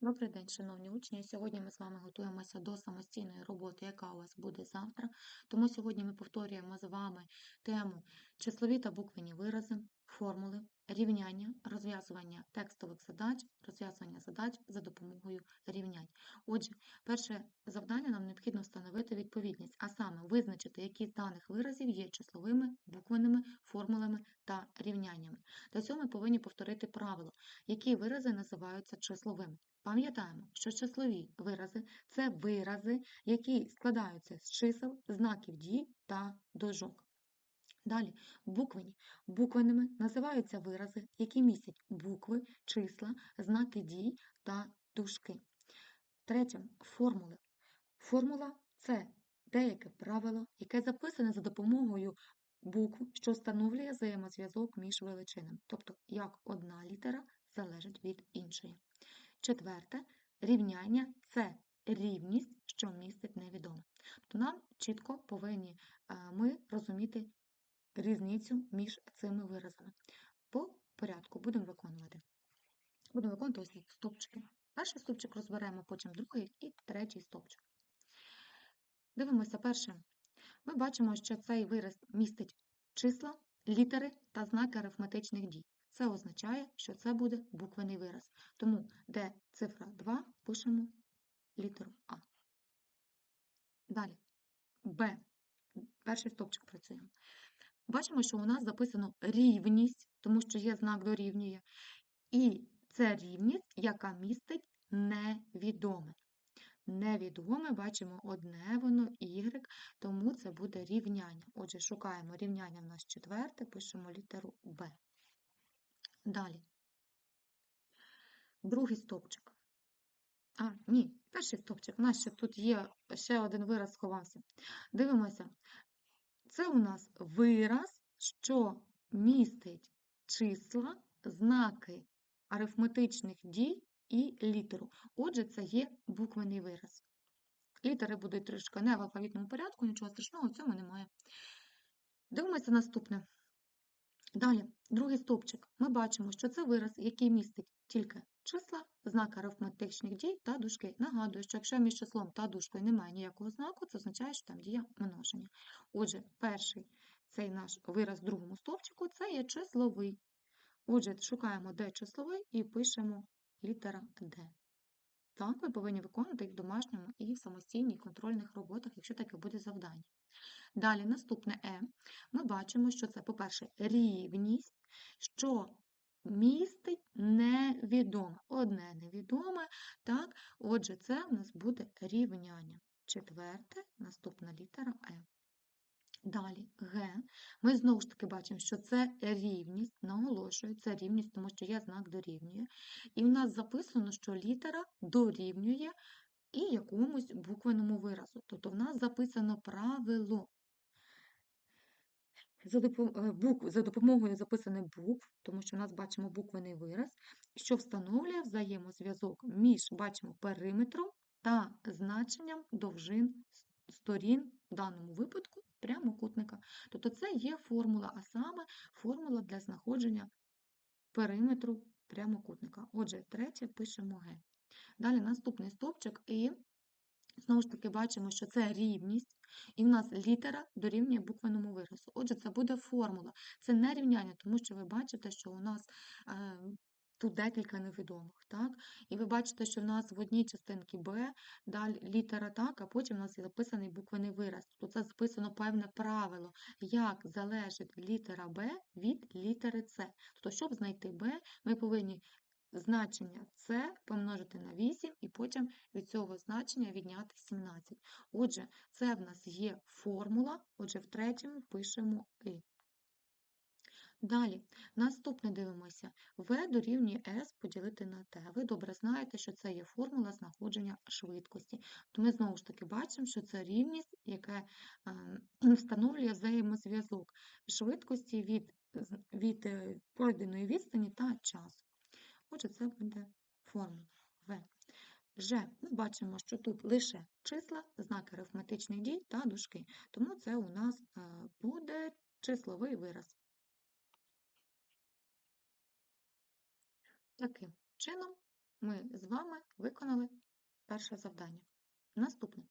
Добрий день, шановні учні. Сьогодні ми з вами готуємося до самостійної роботи, яка у вас буде завтра. Тому сьогодні ми повторюємо з вами тему числові та буквені вирази, формули, рівняння, розв'язування текстових задач, розв'язування задач за допомогою рівнянь. Отже, перше завдання нам необхідно встановити відповідність, а саме визначити, які з даних виразів є числовими, буквеними, формулами та рівняннями. Для цього ми повинні повторити правило, які вирази називаються числовими. Пам'ятаємо, що числові вирази це вирази, які складаються з чисел, знаків дій та дужок. Далі, буквені. Буквеними називаються вирази, які містять букви, числа, знаки дій та дужки. Третє формули. Формула це деяке правило, яке записане за допомогою букв, що встановлює взаємозв'язок між величинами, тобто як одна літера залежить від іншої. Четверте рівняння це рівність, що містить невідоме. Тобто нам чітко повинні ми розуміти різницю між цими виразами. По порядку будемо виконувати. Будемо виконувати ось такі стовпчики. Перший стовпчик розберемо, потім другий і третій стовпчик. Дивимося перше. Ми бачимо, що цей вираз містить числа, літери та знаки арифметичних дій. Це означає, що це буде буквений вираз. Тому, де цифра 2, пишемо літеру А. Далі Б. Перший стопчик працюємо. Бачимо, що у нас записано рівність, тому що є знак дорівнює. І це рівність, яка містить невідоме. Невідоме, бачимо одне воно y, тому це буде рівняння. Отже, шукаємо рівняння в нас четверте, пишемо літеру Б. Далі. Другий стовпчик. А, ні, перший стовпчик. У нас ще тут є ще один вираз сховався. Дивимося. Це у нас вираз, що містить числа, знаки арифметичних дій і літеру. Отже, це є буквений вираз. Літери будуть трішки не в алфавітному порядку, нічого страшного в цьому немає. Дивимося наступне. Далі, другий стовпчик. Ми бачимо, що це вираз, який містить тільки числа, знак арифметичних дій та дужки. Нагадую, що якщо між числом та дужкою немає ніякого знаку, це означає, що там дія множення. Отже, перший цей наш вираз в другому стовпчику це є числовий. Отже, шукаємо де числовий і пишемо літера Д. Так, ви повинні виконувати їх в домашньому і в самостійній контрольних роботах, якщо таке буде завдання. Далі, наступне Е, ми бачимо, що це, по-перше, рівність, що містить невідоме. Одне невідоме, так, отже, це в нас буде рівняння. Четверте, наступна літера Е. Далі Г. Ми знову ж таки бачимо, що це рівність, наголошую, це рівність, тому що є знак дорівнює. І в нас записано, що літера дорівнює і якомусь буквеному виразу. Тобто в нас записано правило. За е, за допомогою записаних букв, тому що в нас бачимо буквений вираз, що встановлює взаємозв'язок між бачимо периметром та значенням довжин сторін, в даному випадку прямокутника. Тобто це є формула, а саме формула для знаходження периметру прямокутника. Отже, третє пишемо Г. Далі наступний стовпчик і знову ж таки бачимо, що це рівність, і в нас літера дорівнює буквеному виразу. Отже, це буде формула. Це не рівняння, тому що ви бачите, що у нас е, тут декілька невідомих. так? І ви бачите, що в нас в одній частинці Б далі літера так, а потім у нас є записаний буквений вираз. Тут це записано певне правило, як залежить літера Б від літери С. Тобто, щоб знайти Б, ми повинні значення С помножити на 8 і потім від цього значення відняти 17. Отже, це в нас є формула, отже, в третьому пишемо І. Далі, наступне дивимося. В дорівнює S поділити на Т. Ви добре знаєте, що це є формула знаходження швидкості. То ми знову ж таки бачимо, що це рівність, яка встановлює взаємозв'язок швидкості від від е, пройденої відстані та часу. Отже, це буде формула В. Ж, ми бачимо, що тут лише числа, знаки арифметичних дій та дужки. Тому це у нас е, буде числовий вираз. Таким чином ми з вами виконали перше завдання. Наступне.